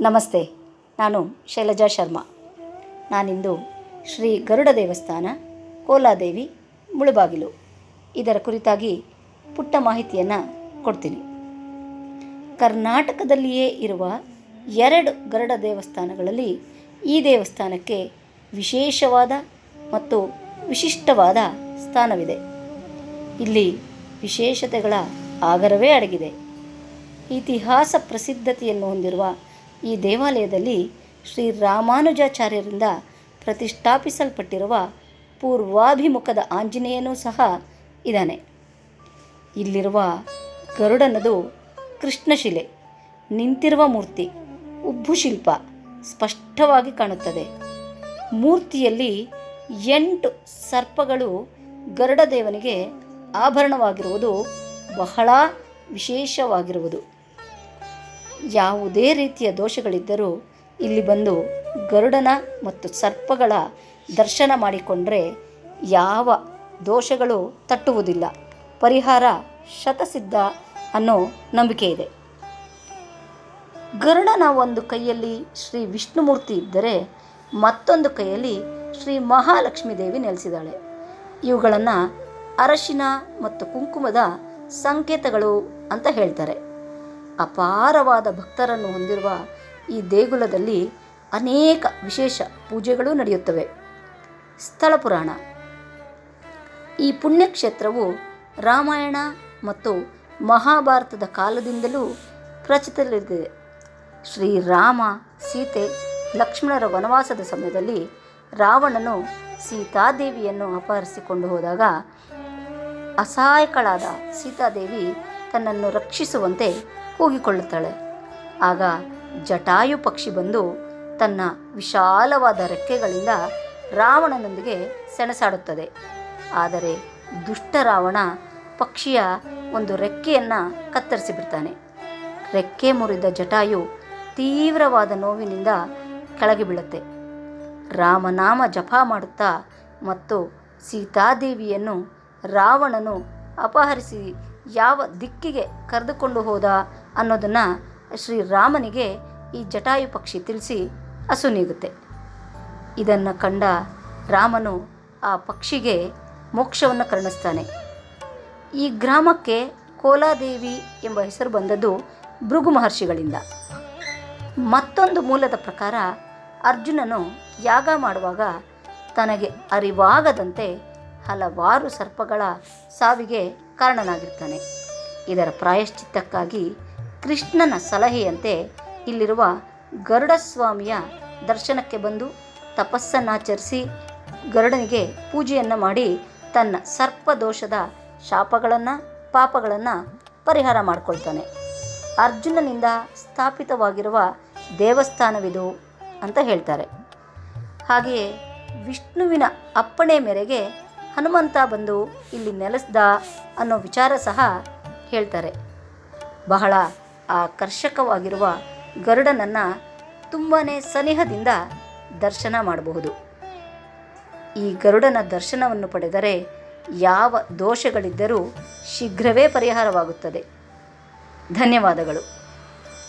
ನಮಸ್ತೆ, ನಾನು ಶೈಲಜಾ ಶರ್ಮಾ. ನಾನಿಂದು ಶ್ರೀ ಗರುಡ ದೇವಸ್ಥಾನ, ಕೋಲಾದೇವಿ, ಮುಳುಬಾಗಿಲು. ಇದರ ಕುರಿತಾಗಿ ಪುಟ್ಟ ಮಾಹಿತಿಯನ್ನು ಕೊಡ್ತೀನಿ. ಕರ್ನಾಟಕದಲ್ಲಿಯೇ ಇರುವ ಎರಡು ಗರುಡ ದೇವಸ್ಥಾನಗಳಲ್ಲಿ ಈ ದೇವಸ್ಥಾನಕ್ಕೆ ವಿಶೇಷವಾದ ಮತ್ತು ವಿಶಿಷ್ಟವಾದ ಸ್ಥಾನವಿದೆ. ಇಲ್ಲಿ ವಿಶೇಷತೆಗಳ ಆಗರವೇ ಅಡಗಿದೆ. ಇತಿಹಾಸ ಪ್ರಸಿದ್ಧತೆಯನ್ನು ಹೊಂದಿರುವ ಈ ದೇವಾಲಯದಲ್ಲಿ ಶ್ರೀ ರಾಮಾನುಜಾಚಾರ್ಯರಿಂದ ಪ್ರತಿಷ್ಠಾಪಿಸಲ್ಪಟ್ಟಿರುವ ಪೂರ್ವಾಭಿಮುಖದ ಆಂಜನೇಯನೂ ಸಹ ಇದ್ದಾನೆ. ಇಲ್ಲಿರುವ ಗರುಡನದು ಕೃಷ್ಣಶಿಲೆ. ನಿಂತಿರುವ ಮೂರ್ತಿ, ಉಬ್ಬು ಶಿಲ್ಪ ಸ್ಪಷ್ಟವಾಗಿ ಕಾಣುತ್ತದೆ. ಮೂರ್ತಿಯಲ್ಲಿ ಎಂಟು ಸರ್ಪಗಳು ಗರುಡ ದೇವನಿಗೆ ಆಭರಣವಾಗಿರುವುದು ಬಹಳ ವಿಶೇಷವಾಗಿರುವುದು. ಯಾವುದೇ ರೀತಿಯ ದೋಷಗಳಿದ್ದರೂ ಇಲ್ಲಿ ಬಂದು ಗರುಡನ ಮತ್ತು ಸರ್ಪಗಳ ದರ್ಶನ ಮಾಡಿಕೊಂಡರೆ ಯಾವ ದೋಷಗಳು ತಟ್ಟುವುದಿಲ್ಲ. ಪರಿಹಾರ ಶತಸಿದ್ಧ ಅನ್ನೋ ನಂಬಿಕೆ ಇದೆ. ಗರುಡನ ಒಂದು ಕೈಯಲ್ಲಿ ಶ್ರೀ ವಿಷ್ಣುಮೂರ್ತಿ ಇದ್ದರೆ ಮತ್ತೊಂದು ಕೈಯಲ್ಲಿ ಶ್ರೀ ಮಹಾಲಕ್ಷ್ಮೀ ದೇವಿ ನೆಲೆಸಿದ್ದಾಳೆ. ಇವುಗಳನ್ನು ಅರಶಿನ ಮತ್ತು ಕುಂಕುಮದ ಸಂಕೇತಗಳು ಅಂತ ಹೇಳ್ತಾರೆ. ಅಪಾರವಾದ ಭಕ್ತರನ್ನು ಹೊಂದಿರುವ ಈ ದೇಗುಲದಲ್ಲಿ ಅನೇಕ ವಿಶೇಷ ಪೂಜೆಗಳು ನಡೆಯುತ್ತವೆ. ಸ್ಥಳ ಪುರಾಣ. ಈ ಪುಣ್ಯಕ್ಷೇತ್ರವು ರಾಮಾಯಣ ಮತ್ತು ಮಹಾಭಾರತದ ಕಾಲದಿಂದಲೂ ಪ್ರಚಿತಲಿದೆ ಶ್ರೀರಾಮ ಸೀತೆ, ಲಕ್ಷ್ಮಣರ ವನವಾಸದ ಸಮಯದಲ್ಲಿ ರಾವಣನು ಸೀತಾದೇವಿಯನ್ನು ಅಪಹರಿಸಿಕೊಂಡು ಹೋದಾಗ ಅಸಹಾಯಕಳಾದ ಸೀತಾದೇವಿ ತನ್ನನ್ನು ರಕ್ಷಿಸುವಂತೆ ಕೂಗಿಕೊಳ್ಳುತ್ತಾಳೆ ಆಗ ಜಟಾಯು ಪಕ್ಷಿ ಬಂದು ತನ್ನ ವಿಶಾಲವಾದ ರೆಕ್ಕೆಗಳಿಂದ ರಾವಣನೊಂದಿಗೆ ಸೆಣಸಾಡುತ್ತದೆ. ಆದರೆ ದುಷ್ಟ ರಾವಣ ಪಕ್ಷಿಯ ಒಂದು ರೆಕ್ಕೆಯನ್ನು ಕತ್ತರಿಸಿಬಿಡ್ತಾನೆ ರೆಕ್ಕೆ ಮುರಿದ ಜಟಾಯು ತೀವ್ರವಾದ ನೋವಿನಿಂದ ಕೆಳಗೆ ಬೀಳುತ್ತೆ. ರಾಮನಾಮ ಜಪ ಮಾಡುತ್ತಾ ಮತ್ತು ಸೀತಾದೇವಿಯನ್ನು ರಾವಣನು ಅಪಹರಿಸಿ ಯಾವ ದಿಕ್ಕಿಗೆ ಕರೆದುಕೊಂಡು ಹೋದ ಅನ್ನೋದನ್ನು ಶ್ರೀರಾಮನಿಗೆ ಈ ಜಟಾಯು ಪಕ್ಷಿ ತಿಳಿಸಿ ಹಸು ನೀಗುತ್ತೆ. ಇದನ್ನು ಕಂಡ ರಾಮನು ಆ ಪಕ್ಷಿಗೆ ಮೋಕ್ಷವನ್ನು ಕರುಣಿಸ್ತಾನೆ. ಈ ಗ್ರಾಮಕ್ಕೆ ಕೋಲಾದೇವಿ ಎಂಬ ಹೆಸರು ಬಂದದ್ದು ಭೃಗು ಮಹರ್ಷಿಗಳಿಂದ. ಮತ್ತೊಂದು ಮೂಲದ ಪ್ರಕಾರ ಅರ್ಜುನನು ಯಾಗ ಮಾಡುವಾಗ ತನಗೆ ಅರಿವಾಗದಂತೆ ಹಲವಾರು ಸರ್ಪಗಳ ಸಾವಿಗೆ ಕಾರಣನಾಗಿರ್ತಾನೆ. ಇದರ ಪ್ರಾಯಶ್ಚಿತ್ತಕ್ಕಾಗಿ ಕೃಷ್ಣನ ಸಲಹೆಯಂತೆ ಇಲ್ಲಿರುವ ಗರುಡಸ್ವಾಮಿಯ ದರ್ಶನಕ್ಕೆ ಬಂದು ತಪಸ್ಸನ್ನಾಚರಿಸಿ ಗರುಡನಿಗೆ ಪೂಜೆಯನ್ನು ಮಾಡಿ ತನ್ನ ಸರ್ಪದೋಷದ ಶಾಪಗಳನ್ನು, ಪಾಪಗಳನ್ನು ಪರಿಹಾರ ಮಾಡಿಕೊಳ್ತಾನೆ. ಅರ್ಜುನನಿಂದ ಸ್ಥಾಪಿತವಾಗಿರುವ ದೇವಸ್ಥಾನವಿದು ಅಂತ ಹೇಳ್ತಾರೆ. ಹಾಗೆಯೇ ವಿಷ್ಣುವಿನ ಅಪ್ಪಣೆ ಮೇರೆಗೆ ಹನುಮಂತ ಬಂದು ಇಲ್ಲಿ ನೆಲೆಸ್ದ ಅನ್ನೋ ವಿಚಾರ ಸಹ ಹೇಳ್ತಾರೆ. ಬಹಳ ಆಕರ್ಷಕವಾಗಿರುವ ಗರುಡನನ್ನು ತುಂಬಾ ಸನಿಹದಿಂದ ದರ್ಶನ ಮಾಡಬಹುದು. ಈ ಗರುಡನ ದರ್ಶನವನ್ನು ಪಡೆದರೆ ಯಾವ ದೋಷಗಳಿದ್ದರೂ ಶೀಘ್ರವೇ ಪರಿಹಾರವಾಗುತ್ತದೆ. ಧನ್ಯವಾದಗಳು.